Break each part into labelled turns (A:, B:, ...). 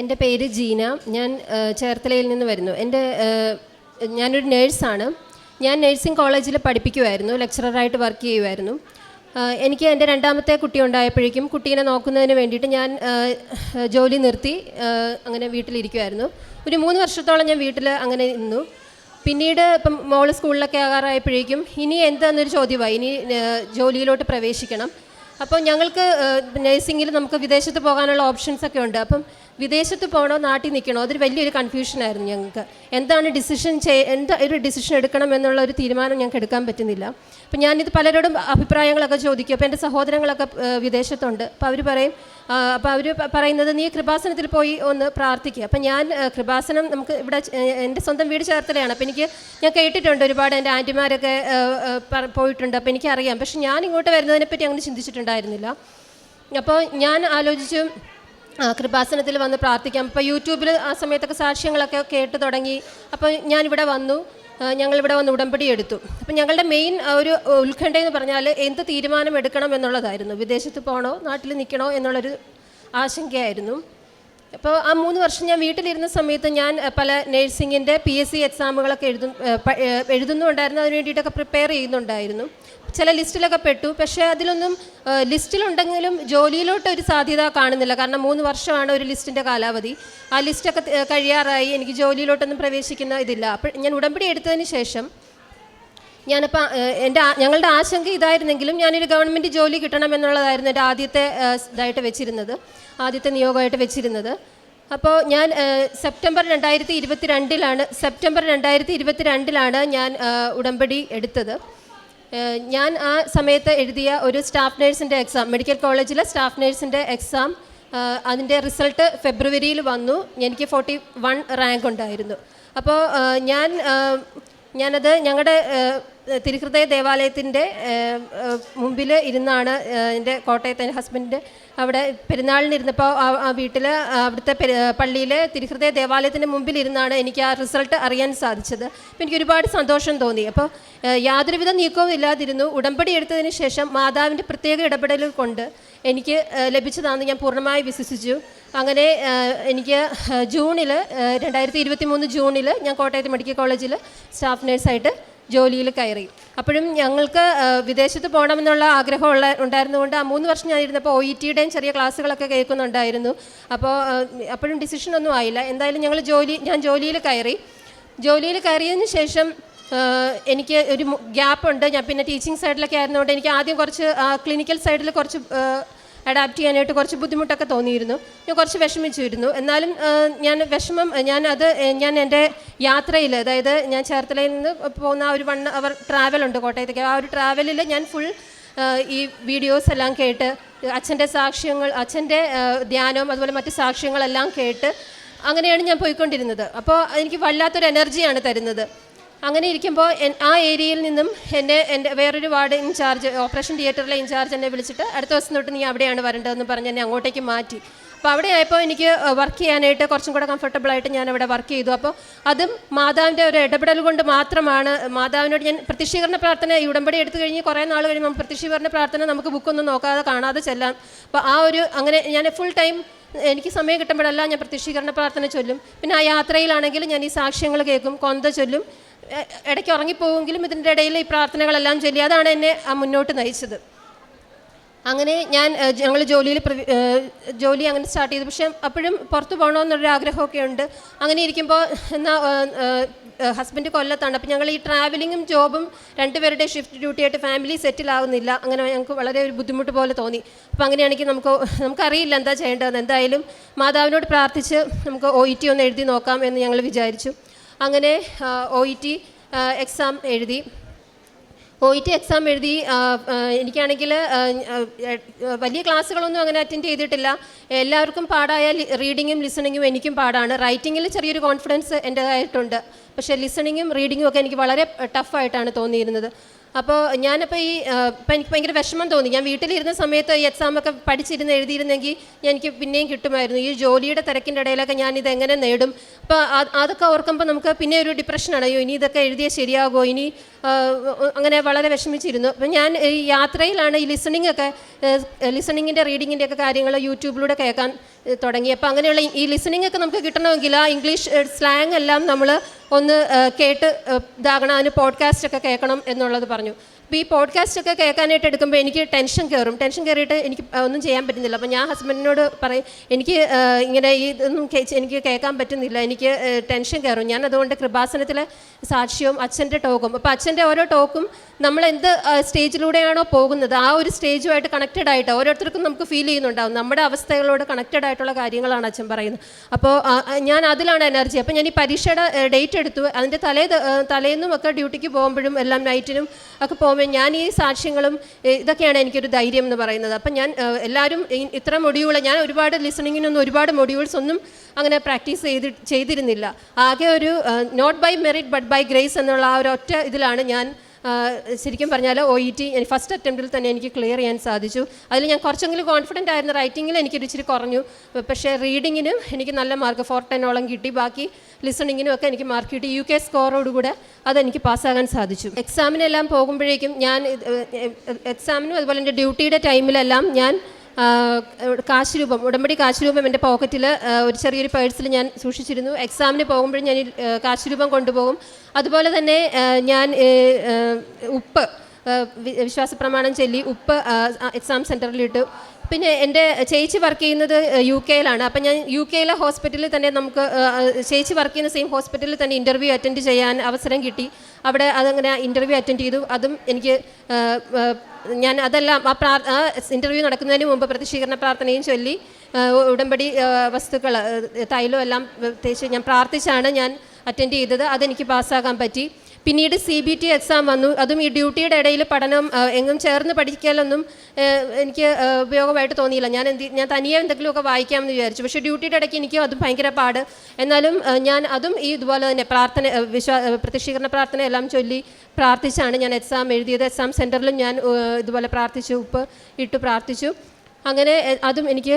A: എന്റെ പേര് ജീന. ഞാൻ ചേർത്തലയിൽ നിന്ന് വരുന്നു. എന്റെ ഞാനൊരു നേഴ്സാണ്. ഞാൻ നേഴ്സിംഗ് കോളേജിൽ പഠിപ്പിക്കുമായിരുന്നു ലെക്ചററായിട്ട് വർക്ക് ചെയ്യുമായിരുന്നു എനിക്ക് എന്റെ രണ്ടാമത്തെ കുട്ടി ഉണ്ടായപ്പോഴേക്കും കുട്ടീനെ നോക്കുന്നതിന് വേണ്ടിയിട്ട് ഞാൻ ജോലി നിർത്തി അങ്ങനെ വീട്ടിലിരിക്കുമായിരുന്നു ഒരു മൂന്ന് വർഷത്തോളം ഞാൻ വീട്ടിൽ അങ്ങനെ നിന്നു. പിന്നീട് ഇപ്പം മോൾ സ്കൂളിലൊക്കെ ആകാറായപ്പോഴേക്കും ഇനി എന്താണെന്നൊരു ചോദ്യമായി. ഇനി ജോലിയിലോട്ട് പ്രവേശിക്കണം. അപ്പോൾ ഞങ്ങൾക്ക് നഴ്സിംഗിൽ നമുക്ക് വിദേശത്ത് പോകാനുള്ള ഓപ്ഷൻസ് ഒക്കെ ഉണ്ട്. അപ്പം വിദേശത്ത് പോകണോ നാട്ടിൽ നിൽക്കണോ അതൊരു വലിയൊരു കൺഫ്യൂഷനായിരുന്നു ഞങ്ങൾക്ക്. എന്താണ് ഡിസിഷൻ ചെയ് എന്താ ഒരു ഡിസിഷൻ എടുക്കണം എന്നുള്ള ഒരു തീരുമാനം ഞങ്ങൾക്ക് എടുക്കാൻ പറ്റുന്നില്ല. അപ്പം ഞാനിത് പലരോടും അഭിപ്രായങ്ങളൊക്കെ ചോദിക്കും. അപ്പോൾ എന്റെ സഹോദരങ്ങളൊക്കെ വിദേശത്തുണ്ട്. അപ്പോൾ അവർ പറയും അപ്പോൾ അവർ പറയുന്നത് നീ കൃപാസനത്തിൽ പോയി ഒന്ന് പ്രാർത്ഥിക്കുക അപ്പം ഞാൻ കൃപാസനം നമുക്ക് ഇവിടെ എന്റെ സ്വന്തം വീട് ചേർത്തലയാണ്. അപ്പോൾ എനിക്ക് ഞാൻ കേട്ടിട്ടുണ്ട് ഒരുപാട് എന്റെ ആന്റിമാരൊക്കെ പോയിട്ടുണ്ട്. അപ്പോൾ എനിക്കറിയാം. പക്ഷെ ഞാൻ ഇങ്ങോട്ട് വരുന്നതിനെപ്പറ്റി അങ്ങനെ ചിന്തിച്ചിട്ടുണ്ടായിരുന്നില്ല. അപ്പോൾ ഞാൻ ആലോചിച്ചു കൃപാസനത്തിൽ വന്ന് പ്രാർത്ഥിക്കാം. അപ്പോൾ യൂട്യൂബിൽ ആ സമയത്തൊക്കെ സാക്ഷ്യങ്ങളൊക്കെ കേട്ട് തുടങ്ങി. അപ്പോൾ ഞാനിവിടെ വന്നു. ഞങ്ങളിവിടെ വന്ന് ഉടമ്പടി എടുത്തു. അപ്പം ഞങ്ങളുടെ മെയിൻ ഒരു ഉത്കണ്ഠ എന്ന് പറഞ്ഞാൽ എന്ത് തീരുമാനം എടുക്കണം എന്നുള്ളതായിരുന്നു. വിദേശത്ത് പോകണോ നാട്ടിൽ നിൽക്കണോ എന്നുള്ളൊരു ആശങ്കയായിരുന്നു. അപ്പോൾ ആ മൂന്ന് വർഷം ഞാൻ വീട്ടിലിരുന്ന സമയത്ത് ഞാൻ പല നേഴ്സിങ്ങിന്റെ പി എസ് സി എക്സാമുകളൊക്കെ എഴുതും എഴുതുന്നുണ്ടായിരുന്നു അതിന് വേണ്ടിയിട്ടൊക്കെ പ്രിപ്പയർ ചെയ്യുന്നുണ്ടായിരുന്നു. ചില ലിസ്റ്റിലൊക്കെ പെട്ടു. പക്ഷേ അതിലൊന്നും ലിസ്റ്റിലുണ്ടെങ്കിലും ജോലിയിലോട്ട് ഒരു സാധ്യത കാണുന്നില്ല. കാരണം മൂന്ന് വർഷമാണ് ഒരു ലിസ്റ്റിന്റെ കാലാവധി. ആ ലിസ്റ്റൊക്കെ കഴിയാറായി. എനിക്ക് ജോലിയിലോട്ടൊന്നും പ്രവേശിക്കുന്ന ഇതില്ല. അപ്പോൾ ഞാൻ ഉടമ്പടി എടുത്തതിന് ശേഷം ഞാനിപ്പോൾ എന്റെ ഞങ്ങളുടെ ആശങ്ക ഇതായിരുന്നെങ്കിലും ഞാനൊരു ഗവൺമെന്റ് ജോലി കിട്ടണം എന്നുള്ളതായിരുന്നു എന്റെ ആദ്യത്തെ ഇതായിട്ട് വെച്ചിരുന്നത്. ആദ്യത്തെ നിയോഗമായിട്ട് വെച്ചിരുന്നത്. അപ്പോൾ ഞാൻ സെപ്റ്റംബർ രണ്ടായിരത്തി ഇരുപത്തി രണ്ടിലാണ് സെപ്റ്റംബർ രണ്ടായിരത്തി ഇരുപത്തി രണ്ടിലാണ് ഞാൻ ഉടമ്പടി എടുത്തത്. ഞാൻ ആ സമയത്ത് എഴുതിയ ഒരു സ്റ്റാഫ് നേഴ്സിന്റെ എക്സാം മെഡിക്കൽ കോളേജിലെ സ്റ്റാഫ് നേഴ്സിന്റെ എക്സാം അതിന്റെ റിസൾട്ട് ഫെബ്രുവരിയിൽ വന്നു. എനിക്ക് ഫോർട്ടി വൺ റാങ്ക് ഉണ്ടായിരുന്നു. അപ്പോൾ ഞാൻ ഞാനത് ഞങ്ങളുടെ തിരുഹൃദയ ദേവാലയത്തിന്റെ മുമ്പിൽ ഇരുന്നാണ് എന്റെ കോട്ടയത്തെ ഹസ്ബൻഡിന്റെ അവിടെ പെരുന്നാളിനിരുന്നപ്പോൾ ആ വീട്ടിൽ അവിടുത്തെ പള്ളിയിൽ തിരുഹൃദയ ദേവാലയത്തിന്റെ മുമ്പിൽ ഇരുന്നാണ് എനിക്ക് ആ റിസൾട്ട് അറിയാൻ സാധിച്ചത്. അപ്പോൾ എനിക്ക് ഒരുപാട് സന്തോഷം തോന്നി. അപ്പോൾ യാതൊരുവിധ നീക്കവും ഇല്ലാതിരുന്നു. ഉടമ്പടി എടുത്തതിന് ശേഷം മാതാവിന്റെ പ്രത്യേക ഇടപെടൽ കൊണ്ട് എനിക്ക് ലഭിച്ചതാണെന്ന് ഞാൻ പൂർണമായി വിശ്വസിച്ചു. അങ്ങനെ എനിക്ക് ജൂണിൽ രണ്ടായിരത്തി ഇരുപത്തി മൂന്ന് ജൂണിൽ ഞാൻ കോട്ടയത്ത് മെഡിക്കൽ കോളേജിൽ സ്റ്റാഫ് നേഴ്സായിട്ട് ജോലിയിൽ കയറി. അപ്പോഴും ഞങ്ങൾക്ക് വിദേശത്ത് പോകണമെന്നുള്ള ആഗ്രഹമുള്ള ഉണ്ടായിരുന്നുകൊണ്ട് ആ മൂന്ന് വർഷം ഞാൻ ഇരുന്നപ്പോൾ ഒ ഇ ടിയുടെയും ചെറിയ ക്ലാസ്സുകളൊക്കെ കേൾക്കുന്നുണ്ടായിരുന്നു. അപ്പോൾ അപ്പോഴും അപ്പോഴും ഡിസിഷനൊന്നും ആയില്ല. എന്തായാലും ഞങ്ങൾ ജോലി ഞാൻ ജോലിയിൽ കയറി. ജോലിയിൽ കയറിയതിന് ശേഷം എനിക്ക് ഒരു ഗ്യാപ്പ് ഉണ്ട്. ഞാൻ പിന്നെ ടീച്ചിങ് സൈഡിലൊക്കെ ആയിരുന്നുകൊണ്ട് എനിക്ക് ആദ്യം കുറച്ച് ക്ലിനിക്കൽ സൈഡിൽ കുറച്ച് അഡാപ്റ്റ് ചെയ്യാനായിട്ട് കുറച്ച് ബുദ്ധിമുട്ടൊക്കെ തോന്നിയിരുന്നു. ഞാൻ കുറച്ച് വിഷമിച്ചിരുന്നു. എന്നാലും ഞാൻ വിഷമം ഞാൻ അത് ഞാൻ എന്റെ യാത്രയിൽ അതായത് ഞാൻ ചേർത്തലയിൽ നിന്ന് പോകുന്ന ആ ഒരു വൺ അവർ ട്രാവൽ ഉണ്ട് കോട്ടയത്തേക്ക്. ആ ഒരു ട്രാവലിൽ ഞാൻ ഫുൾ ഈ വീഡിയോസ് എല്ലാം കേട്ട് അച്ഛന്റെ സാക്ഷ്യങ്ങൾ അച്ഛന്റെ ധ്യാനവും അതുപോലെ മറ്റ് സാക്ഷ്യങ്ങളെല്ലാം കേട്ട് അങ്ങനെയാണ് ഞാൻ പോയിക്കൊണ്ടിരുന്നത്. അപ്പോൾ എനിക്ക് വല്ലാത്തൊരു എനർജിയാണ് തരുന്നത്. അങ്ങനെ ഇരിക്കുമ്പോൾ ആ ഏരിയയിൽ നിന്നും എന്നെ എന്റെ വേറൊരു വാർഡ് ഇൻചാർജ് ഓപ്പറേഷൻ തിയേറ്ററിലെ ഇൻചാർജ് എന്നെ വിളിച്ചിട്ട് അടുത്ത ദിവസം തൊട്ട് നീ അവിടെയാണ് വരേണ്ടതെന്ന് പറഞ്ഞ് എന്നെ അങ്ങോട്ടേക്ക് മാറ്റി. അപ്പോൾ അവിടെ ആയപ്പോൾ എനിക്ക് വർക്ക് ചെയ്യാനായിട്ട് കുറച്ചും കൂടെ കംഫർട്ടബിളായിട്ട് ഞാൻ അവിടെ വർക്ക് ചെയ്തു. അപ്പോൾ അതും മാതാവിന്റെ ഒരു ഇടപെടൽ കൊണ്ട് മാത്രമാണ് മാതാവിനോട് ഞാൻ പ്രതിഷീകരണ പ്രാർത്ഥന ഈ ഉടമ്പടി എടുത്തു കഴിഞ്ഞ് കുറേ നാൾ കഴിയുമ്പോൾ പ്രതിഷീകരണ പ്രാർത്ഥന നമുക്ക് ബുക്കൊന്നും നോക്കാതെ കാണാതെ ചെല്ലാം. അപ്പോൾ ആ ഒരു അങ്ങനെ ഞാൻ ഫുൾ ടൈം എനിക്ക് സമയം കിട്ടുമ്പോഴല്ല ഞാൻ പ്രത്യക്ഷീകരണ പ്രാർത്ഥന ചൊല്ലും. പിന്നെ ആ യാത്രയിലാണെങ്കിൽ ഞാൻ ഈ സാക്ഷ്യങ്ങൾ കേൾക്കും കൊന്ത ചൊല്ലും. ഇടയ്ക്ക് ഉറങ്ങിപ്പോവെങ്കിലും ഇതിന്റെ ഇടയിൽ ഈ പ്രാർത്ഥനകളെല്ലാം ചൊല്ലി അതാണ് എന്നെ മുന്നോട്ട് നയിച്ചത്. അങ്ങനെ ഞാൻ ഞങ്ങൾ ജോലിയിൽ ജോലി അങ്ങനെ സ്റ്റാർട്ട് ചെയ്തു. പക്ഷേ അപ്പോഴും പുറത്ത് പോകണമെന്നൊരു ആഗ്രഹമൊക്കെ ഉണ്ട്. അങ്ങനെ ഇരിക്കുമ്പോൾ എന്നാൽ ഹസ്ബൻഡ് കൊല്ലത്താണ്. അപ്പോൾ ഞങ്ങൾ ഈ ട്രാവലിങ്ങും ജോബും രണ്ടുപേരുടെ ഷിഫ്റ്റ് ഡ്യൂട്ടി ആയിട്ട് ഫാമിലി സെറ്റിൽ ആവുന്നില്ല. അങ്ങനെ ഞങ്ങൾക്ക് വളരെ ഒരു ബുദ്ധിമുട്ട് പോലെ തോന്നി. അപ്പോൾ അങ്ങനെയാണെങ്കിൽ നമുക്ക് നമുക്കറിയില്ല എന്താ ചെയ്യേണ്ടതെന്ന്. എന്തായാലും മാതാവിനോട് പ്രാർത്ഥിച്ച് നമുക്ക് ഒ ഇ ടി ഒന്ന് എഴുതി നോക്കാം എന്ന് ഞങ്ങൾ വിചാരിച്ചു. അങ്ങനെ ഒ ഇ ടി എക്സാം എഴുതി. ഒ ഇ ടി എക്സാം എഴുതി എനിക്കാണെങ്കിൽ വലിയ ക്ലാസ്സുകളൊന്നും അങ്ങനെ അറ്റൻഡ് ചെയ്തിട്ടില്ല. എല്ലാവർക്കും പാടായ റീഡിങ്ങും ലിസണിങ്ങും എനിക്കും പാടാണ്. റൈറ്റിങ്ങിൽ ചെറിയൊരു കോൺഫിഡൻസ് എന്റേതായിട്ടുണ്ട്. പക്ഷേ ലിസണിങ്ങും റീഡിങ്ങും ഒക്കെ എനിക്ക് വളരെ ടഫായിട്ടാണ് തോന്നിയിരുന്നത്. അപ്പോൾ ഞാനപ്പോൾ ഈ ഇപ്പം എനിക്ക് ഭയങ്കര വിഷമം തോന്നി. ഞാൻ വീട്ടിലിരുന്ന സമയത്ത് ഈ എക്സാമൊക്കെ പഠിച്ചിരുന്ന് എഴുതിയിരുന്നെങ്കിൽ എനിക്ക് പിന്നെയും കിട്ടുമായിരുന്നു. ഈ ജോലിയുടെ തിരക്കിന്റെ ഇടയിലൊക്കെ ഞാൻ ഇതെങ്ങനെ നേടും? അപ്പോൾ അതൊക്കെ ഓർക്കുമ്പോൾ നമുക്ക് പിന്നെ ഒരു ഡിപ്രഷനാണ് അയ്യോ ഇനി ഇതൊക്കെ എഴുതിയാൽ ശരിയാകുമോ ഇനി അങ്ങനെ വളരെ വിഷമിച്ചിരുന്നു. അപ്പം ഞാൻ ഈ യാത്രയിലാണ് ഈ ലിസണിങ് ഒക്കെ ലിസണിങ്ങിന്റെ റീഡിങ്ങിന്റെ ഒക്കെ കാര്യങ്ങൾ യൂട്യൂബിലൂടെ കേൾക്കാൻ തുടങ്ങി. അപ്പോൾ അങ്ങനെയുള്ള ഈ- ലിസണിംഗ് ഒക്കെ നമുക്ക് കിട്ടണമെങ്കിൽ ആ ഇംഗ്ലീഷ് സ്ലാങ് എല്ലാം നമ്മൾ ഒന്ന് കേട്ട് ഇതാകണം. അതിന് പോഡ്കാസ്റ്റ് ഒക്കെ കേൾക്കണം എന്നുള്ളത് പറഞ്ഞു. അപ്പോൾ ഈ പോഡ്കാസ്റ്റ് ഒക്കെ കേൾക്കാനായിട്ട് എടുക്കുമ്പോൾ എനിക്ക് ടെൻഷൻ കയറും ടെൻഷൻ കയറിയിട്ട് എനിക്ക് ഒന്നും ചെയ്യാൻ പറ്റുന്നില്ല. അപ്പോൾ ഞാൻ ഹസ്ബൻഡിനോട് പറയും എനിക്ക് ഇങ്ങനെ ഈ ഇതൊന്നും എനിക്ക് കേൾക്കാൻ പറ്റുന്നില്ല. എനിക്ക് ടെൻഷൻ കയറും ഞാൻ അതുകൊണ്ട് കൃപാസനത്തിലെ സാക്ഷ്യവും അച്ഛന്റെ ടോക്കും അപ്പോൾ അച്ഛന്റെ ഓരോ ടോക്കും നമ്മൾ എന്ത് സ്റ്റേജിലൂടെയാണോ പോകുന്നത്? ആ ഒരു സ്റ്റേജുമായിട്ട് കണക്റ്റഡ് ആയിട്ട് ഓരോരുത്തർക്കും നമുക്ക് ഫീൽ ചെയ്യുന്നുണ്ടാവും. നമ്മുടെ അവസ്ഥകളോട് കണക്റ്റഡ് ആയിട്ടുള്ള കാര്യങ്ങളാണ് അച്ഛൻ പറയുന്നത്. അപ്പോൾ ഞാൻ അതിലാണ് എനർജി അപ്പോൾ ഞാൻ ഈ പരീക്ഷയുടെ ഡേറ്റ് എടുത്തു. അതിന്റെ തലേ തലേന്നും ഒക്കെ ഡ്യൂട്ടിക്ക് പോകുമ്പോഴും എല്ലാം നൈറ്റിനും ഒക്കെ പോകുമ്പോൾ ഞാൻ ഈ സാക്ഷ്യങ്ങളും ഇതൊക്കെയാണ് എനിക്കൊരു ധൈര്യം എന്ന് പറയുന്നത്. അപ്പം ഞാൻ എല്ലാവരും ഇത്ര മൊഡ്യൂൾ ഞാൻ ഒരുപാട് ലിസണിങ്ങിനൊന്നും ഒരുപാട് മൊഡ്യൂൾസ് ഒന്നും അങ്ങനെ പ്രാക്ടീസ് ചെയ്തി ചെയ്തിരുന്നില്ല. ആകെ ഒരു not by merit but by grace എന്നുള്ള ആ ഒരു ഒറ്റ ഇതിലാണ് ഞാൻ ശരിക്കും പറഞ്ഞാൽ ഒ ഇ ടി ഫസ്റ്റ് അറ്റംപ്റ്റിൽ തന്നെ എനിക്ക് ക്ലിയർ ചെയ്യാൻ സാധിച്ചു. അതിൽ ഞാൻ കുറച്ചെങ്കിലും കോൺഫിഡന്റ് ആയിരുന്നു റൈറ്റിങ്ങിൽ എനിക്കൊരു ഇച്ചിരി കുറഞ്ഞു. പക്ഷേ റീഡിങ്ങിനും എനിക്ക് നല്ല മാർക്ക് ഫോർ ടെന്നോളം കിട്ടി. ബാക്കി ലിസണിങ്ങിനും ഒക്കെ എനിക്ക് മാർക്ക് കിട്ടി. യു കെ സ്കോറോടുകൂടെ അതെനിക്ക് പാസ്സാകാൻ സാധിച്ചു. എക്സാമിനെല്ലാം പോകുമ്പോഴേക്കും ഞാൻ എക്സാമിനും അതുപോലെ എന്റെ ഡ്യൂട്ടിയുടെ ടൈമിലെല്ലാം ഞാൻ കാശ് രൂപം ഉടമ്പടി കാശ് രൂപം എന്റെ പോക്കറ്റിൽ ഒരു ചെറിയൊരു പേഴ്സിൽ ഞാൻ സൂക്ഷിച്ചിരുന്നു. എക്സാമിന് പോകുമ്പോഴും ഞാൻ കാശ് രൂപം കൊണ്ടുപോകും. അതുപോലെ തന്നെ ഞാൻ ഉപ്പ് വിശ്വാസ പ്രമാണം ചൊല്ലി ഉപ്പ് എക്സാം സെന്ററിലിട്ടു പിന്നെ എന്റെ ചേച്ചി വർക്ക് ചെയ്യുന്നത് യു കെയിലാണ്. അപ്പം ഞാൻ യു കെയിലെ ഹോസ്പിറ്റലിൽ തന്നെ നമുക്ക് ചേച്ചി വർക്ക് ചെയ്യുന്ന സെയിം ഹോസ്പിറ്റലിൽ തന്നെ ഇന്റർവ്യൂ അറ്റൻഡ് ചെയ്യാൻ അവസരം കിട്ടി. അവിടെ അതങ്ങനെ ഇന്റർവ്യൂ അറ്റൻഡ് ചെയ്തു. അതും എനിക്ക് ഞാൻ അതെല്ലാം ആ പ്രാർ ആ ഇന്റർവ്യൂ നടക്കുന്നതിന് മുമ്പ് പ്രതിഷീകരണ പ്രാർത്ഥനയും ചൊല്ലി. ഉടമ്പടി വസ്തുക്കൾ തൈലം എല്ലാം തേച്ച് ഞാൻ പ്രാർത്ഥിച്ചാണ് ഞാൻ അറ്റൻഡ് ചെയ്തത്. അതെനിക്ക് പാസ്സാകാൻ പറ്റി. പിന്നീട് സി ബി ടി എക്സാം വന്നു. അതും ഈ ഡ്യൂട്ടിയുടെ ഇടയിൽ പഠനം എങ്ങും ചേർന്ന് പഠിക്കാനൊന്നും എനിക്ക് ഉപയോഗമായിട്ട് തോന്നിയില്ല. ഞാൻ എന്ത് ഞാൻ തനിയെ എന്തെങ്കിലുമൊക്കെ വായിക്കാമെന്ന് വിചാരിച്ചു. പക്ഷേ ഡ്യൂട്ടിയുടെ ഇടയ്ക്ക് എനിക്ക് അതും ഭയങ്കര പാട്. എന്നാലും ഞാൻ അതും ഈ ഇതുപോലെ തന്നെ പ്രാർത്ഥന വിശ്വാ പ്രതിഷ്ഠീകരണ പ്രാർത്ഥന എല്ലാം ചൊല്ലി പ്രാർത്ഥിച്ചാണ് ഞാൻ എക്സാം എഴുതിയത്. എക്സാം സെന്ററിലും ഞാൻ ഇതുപോലെ പ്രാർത്ഥിച്ചു ഉപ്പ് ഇട്ട് പ്രാർത്ഥിച്ചു. അങ്ങനെ അതും എനിക്ക്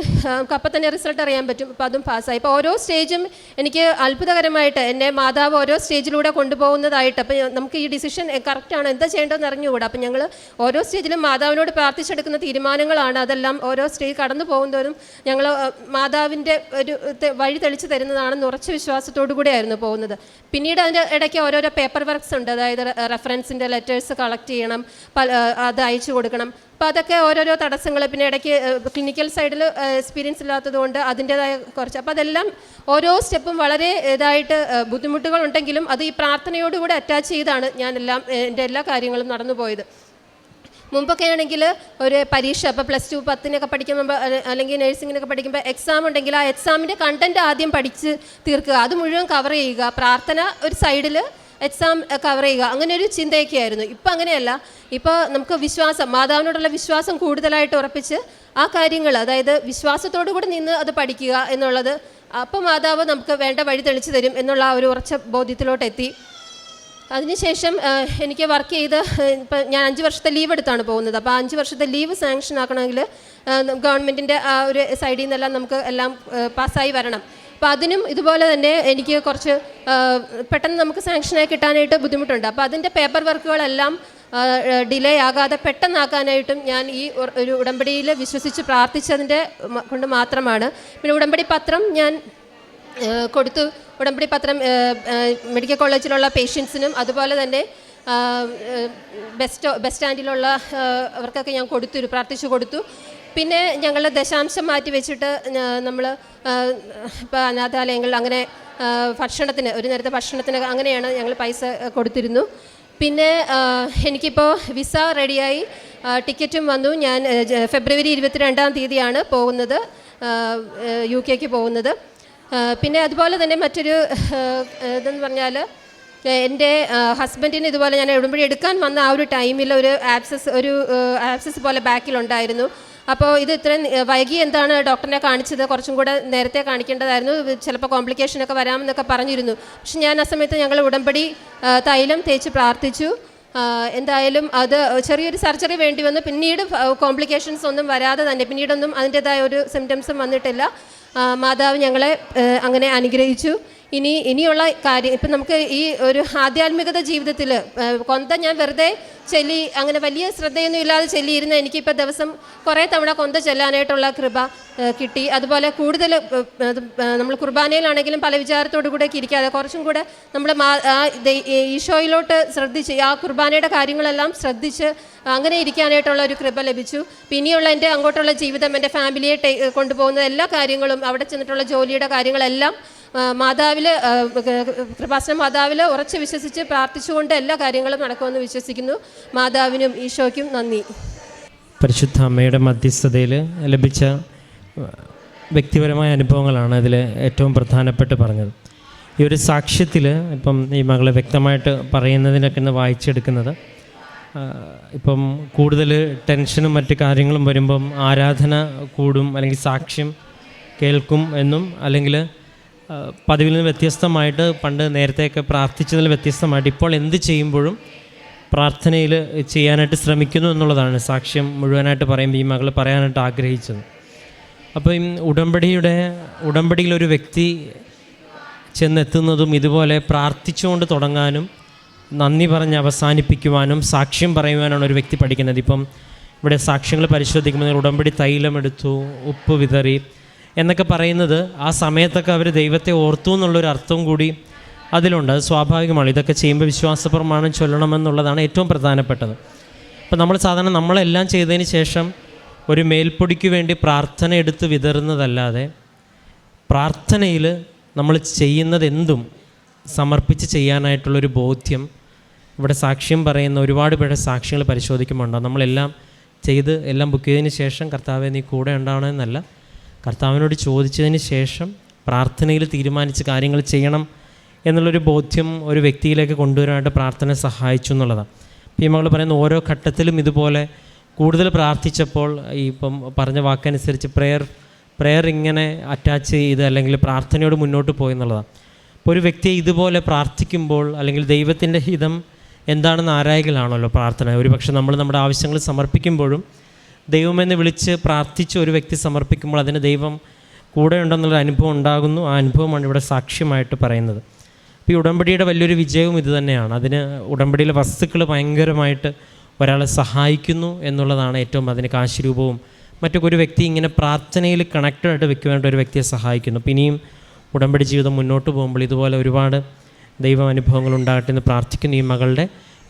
A: അപ്പം തന്നെ റിസൾട്ട് അറിയാൻ പറ്റും. അപ്പോൾ അതും പാസ്സായി അപ്പോൾ ഓരോ സ്റ്റേജും എനിക്ക് അത്ഭുതകരമായിട്ട് എന്നെ മാതാവ് ഓരോ സ്റ്റേജിലൂടെ കൊണ്ടുപോകുന്നതായിട്ട് അപ്പോൾ നമുക്ക് ഈ ഡിസിഷൻ കറക്റ്റാണ് എന്താ ചെയ്യേണ്ടതെന്ന് അറിഞ്ഞുകൂടാ. അപ്പം ഞങ്ങൾ ഓരോ സ്റ്റേജിലും മാതാവിനോട് പ്രാർത്ഥിച്ചെടുക്കുന്ന തീരുമാനങ്ങളാണ്. അതെല്ലാം ഓരോ സ്റ്റേജ് കടന്നു പോകുന്നവരും ഞങ്ങൾ മാതാവിന്റെ ഒരു വഴി തെളിച്ച് തരുന്നതാണെന്ന് ഉറച്ച വിശ്വാസത്തോടു കൂടിയായിരുന്നു പോകുന്നത്. പിന്നീട് അതിന്റെ ഇടയ്ക്ക് ഓരോരോ പേപ്പർ വർക്ക്സ് ഉണ്ട്. അതായത് റെഫറൻസിന്റെ ലെറ്റേഴ്സ് കളക്ട് ചെയ്യണം. പല അത് അയച്ചു കൊടുക്കണം. അപ്പോൾ അതൊക്കെ ഓരോരോ തടസ്സങ്ങൾ പിന്നെ ഇടയ്ക്ക് ക്ലിനിക്കൽ സൈഡിൽ എക്സ്പീരിയൻസ് ഇല്ലാത്തതുകൊണ്ട് അതിന്റെതായ കുറച്ച്. അപ്പോൾ അതെല്ലാം ഓരോ സ്റ്റെപ്പും വളരെ ഇതായിട്ട് ബുദ്ധിമുട്ടുകൾ ഉണ്ടെങ്കിലും അത് ഈ പ്രാർത്ഥനയോടുകൂടി അറ്റാച്ച് ചെയ്താണ് ഞാനെല്ലാം എല്ലാം എന്റെ എല്ലാ കാര്യങ്ങളും നടന്നു പോയത്. മുമ്പൊക്കെ ആണെങ്കിൽ ഒരു പരീക്ഷ അപ്പോൾ പ്ലസ് ടു പത്തിനൊക്കെ പഠിക്കുമ്പോൾ അല്ലെ- അല്ലെങ്കിൽ നഴ്സിങ്ങിനൊക്കെ പഠിക്കുമ്പോൾ എക്സാം ഉണ്ടെങ്കിൽ ആ എക്സാമിന്റെ കണ്ടന്റ് ആദ്യം പഠിച്ച് തീർക്കുക. അത് മുഴുവൻ കവർ ചെയ്യുക. പ്രാർത്ഥന ഒരു സൈഡിൽ എക്സാം കവർ ചെയ്യുക. അങ്ങനെ ഒരു ചിന്തയൊക്കെ ആയിരുന്നു. ഇപ്പം അങ്ങനെയല്ല. ഇപ്പോൾ നമുക്ക് വിശ്വാസം മാതാവിനോടുള്ള വിശ്വാസം കൂടുതലായിട്ട് ഉറപ്പിച്ച് ആ കാര്യങ്ങൾ അതായത് വിശ്വാസത്തോടു കൂടി നിന്ന് അത് പഠിക്കുക എന്നുള്ളത് അപ്പോൾ മാതാവ് നമുക്ക് വേണ്ട വഴി തെളിച്ചു തരും എന്നുള്ള ആ ഒരു ഉറച്ച ബോധ്യത്തിലോട്ട് എത്തി. അതിനുശേഷം എനിക്ക് വർക്ക് ചെയ്ത് ഇപ്പം ഞാൻ അഞ്ച് വർഷത്തെ ലീവ് എടുത്താണ് പോകുന്നത്. അപ്പോൾ അഞ്ച് വർഷത്തെ ലീവ് സാങ്ഷൻ ആക്കണമെങ്കിൽ ഗവൺമെന്റിന്റെ ആ ഒരു സൈഡിൽ നിന്നെല്ലാം നമുക്ക് എല്ലാം പാസ്സായി വരണം. അപ്പോൾ അതിനും ഇതുപോലെ തന്നെ എനിക്ക് കുറച്ച് പെട്ടെന്ന് നമുക്ക് സാങ്ഷനായി കിട്ടാനായിട്ട് ബുദ്ധിമുട്ടുണ്ട്. അപ്പോൾ അതിന്റെ പേപ്പർ വർക്കുകളെല്ലാം ഡിലേ ആകാതെ പെട്ടെന്നാക്കാനായിട്ടും ഞാൻ ഈ ഒരു- ഉടമ്പടിയിൽ വിശ്വസിച്ച് പ്രാർത്ഥിച്ചതിന്റെ കൊണ്ട് മാത്രമാണ്. പിന്നെ ഉടമ്പടി പത്രം ഞാൻ കൊടുത്തു. ഉടമ്പടി പത്രം മെഡിക്കൽ കോളേജിലുള്ള പേഷ്യൻസിനും അതുപോലെ തന്നെ ഏഹ് ബസ് സ്റ്റാൻഡിലുള്ള അവർക്കൊക്കെ ഞാൻ കൊടുത്തു പ്രാർത്ഥിച്ചു കൊടുത്തു. പിന്നെ ഞങ്ങൾ ദശാംശം മാറ്റി വെച്ചിട്ട് നമ്മൾ ഇപ്പോൾ അനാഥാലയങ്ങളിൽ അങ്ങനെ ഭക്ഷണത്തിന് ഒരു നേരത്തെ ഭക്ഷണത്തിന് അങ്ങനെയാണ് ഞങ്ങൾ പൈസ കൊടുത്തിരുന്നു. പിന്നെ എനിക്കിപ്പോൾ വിസ റെഡിയായി ടിക്കറ്റും വന്നു. ഞാൻ ഫെബ്രുവരി ഇരുപത്തിരണ്ടാം തീയതിയാണ് പോകുന്നത് യു കെക്ക് പോകുന്നത്. പിന്നെ അതുപോലെ തന്നെ മറ്റൊരു ഇതെന്ന് പറഞ്ഞാൽ എന്റെ ഹസ്ബൻഡിന് ഇതുപോലെ ഞാൻ ഉടമ്പടി എടുക്കാൻ വന്ന ആ ഒരു ടൈമിൽ ഒരു ആപ്സസ് ഒരു ആപ്സസ് പോലെ ബാക്കിലുണ്ടായിരുന്നു. അപ്പോൾ ഇത് ഇത്രയും വൈകി എന്താണ് ഡോക്ടറിനെ കാണിച്ചത്? കുറച്ചും കൂടെ നേരത്തെ കാണിക്കേണ്ടതായിരുന്നു. ചിലപ്പോൾ കോംപ്ലിക്കേഷനൊക്കെ വരാമെന്നൊക്കെ പറഞ്ഞിരുന്നു. പക്ഷെ ഞാൻ ആ സമയത്ത് ഞങ്ങൾ ഉടമ്പടി തൈലം തേച്ച് പ്രാർത്ഥിച്ചു. എന്തായാലും അത് ചെറിയൊരു സർജറി വേണ്ടി വന്നു. പിന്നീട് കോംപ്ലിക്കേഷൻസ് ഒന്നും വരാതെ തന്നെ പിന്നീടൊന്നും അതിന്റെതായ ഒരു സിംറ്റംസും വന്നിട്ടില്ല. മാതാവ് ഞങ്ങളെ അങ്ങനെ അനുഗ്രഹിച്ചു. ഇനി ഇനിയുള്ള കാര്യം ഇപ്പം നമുക്ക് ഈ ഒരു ആധ്യാത്മികത ജീവിതത്തിൽ കൊന്ത ഞാൻ വെറുതെ ചൊല്ലി അങ്ങനെ വലിയ ശ്രദ്ധയൊന്നും ഇല്ലാതെ ചൊല്ലിയിരുന്ന എനിക്കിപ്പോൾ ദിവസം കുറേ തവണ കൊന്ത ചെല്ലാനായിട്ടുള്ള കൃപ കിട്ടി. അതുപോലെ കൂടുതൽ നമ്മൾ കുർബാനയിലാണെങ്കിലും പല വിചാരത്തോടു കൂടെ ഇരിക്കാതെ കുറച്ചും കൂടെ നമ്മൾ ഈശോയിലോട്ട് ശ്രദ്ധിച്ച് ആ കുർബാനയുടെ കാര്യങ്ങളെല്ലാം ശ്രദ്ധിച്ച് അങ്ങനെ ഇരിക്കാനായിട്ടുള്ള ഒരു കൃപ ലഭിച്ചു. പിന്നെയുള്ള എന്റെ അങ്ങോട്ടുള്ള ജീവിതം എന്റെ ഫാമിലിയെ കൊണ്ടുപോകുന്ന എല്ലാ കാര്യങ്ങളും അവിടെ ചെന്നിട്ടുള്ള ജോലിയുടെ കാര്യങ്ങളെല്ലാം മാതാവിൽ കൃപാസന മാതാവിൽ ഉറച്ച് വിശ്വസിച്ച് പ്രാർത്ഥിച്ചുകൊണ്ട് എല്ലാ കാര്യങ്ങളും നടക്കുമെന്ന് വിശ്വസിക്കുന്നു. മാതാവിനും ഈശോയ്ക്കും നന്ദി.
B: പരിശുദ്ധ അമ്മയുടെ മധ്യസ്ഥതയിൽ ലഭിച്ച വ്യക്തിപരമായ അനുഭവങ്ങളാണ് ഇതിൽ ഏറ്റവും പ്രധാനപ്പെട്ട് പറഞ്ഞത്. ഈ ഒരു സാക്ഷ്യത്തിൽ ഇപ്പം ഈ മകളെ വ്യക്തമായിട്ട് പറയുന്നതിനൊക്കെ ഇന്ന് വായിച്ചെടുക്കുന്നത് ഇപ്പം കൂടുതൽ ടെൻഷനും മറ്റു കാര്യങ്ങളും വരുമ്പം ആരാധന കൂടും അല്ലെങ്കിൽ സാക്ഷ്യം കേൾക്കും എന്നും അല്ലെങ്കിൽ പതിവിൽ നിന്ന് വ്യത്യസ്തമായിട്ട് പണ്ട് നേരത്തെയൊക്കെ പ്രാർത്ഥിച്ചതിൽ വ്യത്യസ്തമായിട്ട് ഇപ്പോൾ എന്ത് ചെയ്യുമ്പോഴും പ്രാർത്ഥനയിൽ ചെയ്യാനായിട്ട് ശ്രമിക്കുന്നു എന്നുള്ളതാണ് സാക്ഷ്യം മുഴുവനായിട്ട് പറയുമ്പോൾ ഈ മകൾ പറയാനായിട്ട് ആഗ്രഹിച്ചത്. അപ്പോൾ ഈ ഉടമ്പടിയുടെ ഉടമ്പടിയിലൊരു വ്യക്തി ചെന്നെത്തുന്നതും ഇതുപോലെ പ്രാർത്ഥിച്ചുകൊണ്ട് തുടങ്ങാനും നന്ദി പറഞ്ഞ് അവസാനിപ്പിക്കുവാനും സാക്ഷ്യം പറയുവാനാണ് ഒരു വ്യക്തി പഠിക്കുന്നത്. ഇപ്പം ഇവിടെ സാക്ഷ്യങ്ങൾ പരിശോധിക്കുമ്പോൾ ഉടമ്പടി തൈലമെടുത്തു ഉപ്പ് വിതറി എന്നൊക്കെ പറയുന്നത് ആ സമയത്തൊക്കെ അവർ ദൈവത്തെ ഓർത്തു എന്നുള്ളൊരു അർത്ഥവും കൂടി അതിലുണ്ട്. അത് സ്വാഭാവികമാണ്. ഇതൊക്കെ ചെയ്യുമ്പോൾ വിശ്വാസപ്രമാണം ചൊല്ലണമെന്നുള്ളതാണ് ഏറ്റവും പ്രധാനപ്പെട്ടത്. അപ്പോൾ നമ്മൾ സാധാരണ നമ്മളെല്ലാം ചെയ്തതിന് ശേഷം ഒരു മേൽപ്പൊടിക്ക് വേണ്ടി പ്രാർത്ഥന എടുത്ത് വിതറുന്നതല്ലാതെ പ്രാർത്ഥനയിൽ നമ്മൾ ചെയ്യുന്നത് എന്തും സമർപ്പിച്ച് ചെയ്യാനായിട്ടുള്ളൊരു ബോധ്യം ഇവിടെ സാക്ഷ്യം പറയുന്ന ഒരുപാട് പേരുടെ സാക്ഷ്യങ്ങൾ പരിശോധിക്കുമ്പോൾ ഉണ്ടാകും നമ്മളെല്ലാം ചെയ്ത് എല്ലാം ബുക്ക് ചെയ്തതിന് ശേഷം കർത്താവെ നീ കൂടെ ഉണ്ടാവണമെന്നല്ല. കർത്താവിനോട് ചോദിച്ചതിന് ശേഷം പ്രാർത്ഥനയിൽ തീരുമാനിച്ച് കാര്യങ്ങൾ ചെയ്യണം എന്നുള്ളൊരു ബോധ്യം ഒരു വ്യക്തിയിലേക്ക് കൊണ്ടുവരാനായിട്ട് പ്രാർത്ഥന സഹായിച്ചു എന്നുള്ളതാണ്. ഈ മകൾ പറയുന്ന ഓരോ ഘട്ടത്തിലും ഇതുപോലെ കൂടുതൽ പ്രാർത്ഥിച്ചപ്പോൾ ഈ ഇപ്പം പറഞ്ഞ വാക്കനുസരിച്ച് പ്രെയർ പ്രെയർ ഇങ്ങനെ അറ്റാച്ച് ചെയ്ത് അല്ലെങ്കിൽ പ്രാർത്ഥനയോട് മുന്നോട്ട് പോയി എന്നുള്ളതാണ്. അപ്പോൾ ഒരു വ്യക്തിയെ ഇതുപോലെ പ്രാർത്ഥിക്കുമ്പോൾ അല്ലെങ്കിൽ ദൈവത്തിന്റെ ഹിതം എന്താണെന്ന് ആരായകലാണല്ലോ പ്രാർത്ഥന. ഒരുപക്ഷെ നമ്മൾ നമ്മുടെ ആവശ്യങ്ങൾ സമർപ്പിക്കുമ്പോഴും ദൈവമെന്ന് വിളിച്ച് പ്രാർത്ഥിച്ച് ഒരു വ്യക്തി സമർപ്പിക്കുമ്പോൾ അതിന് ദൈവം കൂടെ ഉണ്ടെന്നുള്ള അനുഭവം ഉണ്ടാകുന്നു. ആ അനുഭവമാണ് ഇവിടെ സാക്ഷ്യമായിട്ട് പറയുന്നത്. അപ്പോൾ ഈ ഉടമ്പടിയുടെ വലിയൊരു വിജയവും ഇത് തന്നെയാണ്. അതിന് ഉടമ്പടിയിലെ വസ്തുക്കൾ ഭയങ്കരമായിട്ട് ഒരാളെ സഹായിക്കുന്നു എന്നുള്ളതാണ് ഏറ്റവും അതിന് കാശുരൂപവും. മറ്റൊക്കെ ഒരു വ്യക്തി ഇങ്ങനെ പ്രാർത്ഥനയിൽ കണക്റ്റഡായിട്ട് വെക്കുവാനായിട്ട് ഒരു വ്യക്തിയെ സഹായിക്കുന്നു. അപ്പോൾ ഇനിയും ഉടമ്പടി ജീവിതം മുന്നോട്ട് പോകുമ്പോൾ ഇതുപോലെ ഒരുപാട് ദൈവ അനുഭവങ്ങൾ ഉണ്ടാകട്ടെ എന്ന് പ്രാർത്ഥിക്കുന്നു ഈ മകളുടെ.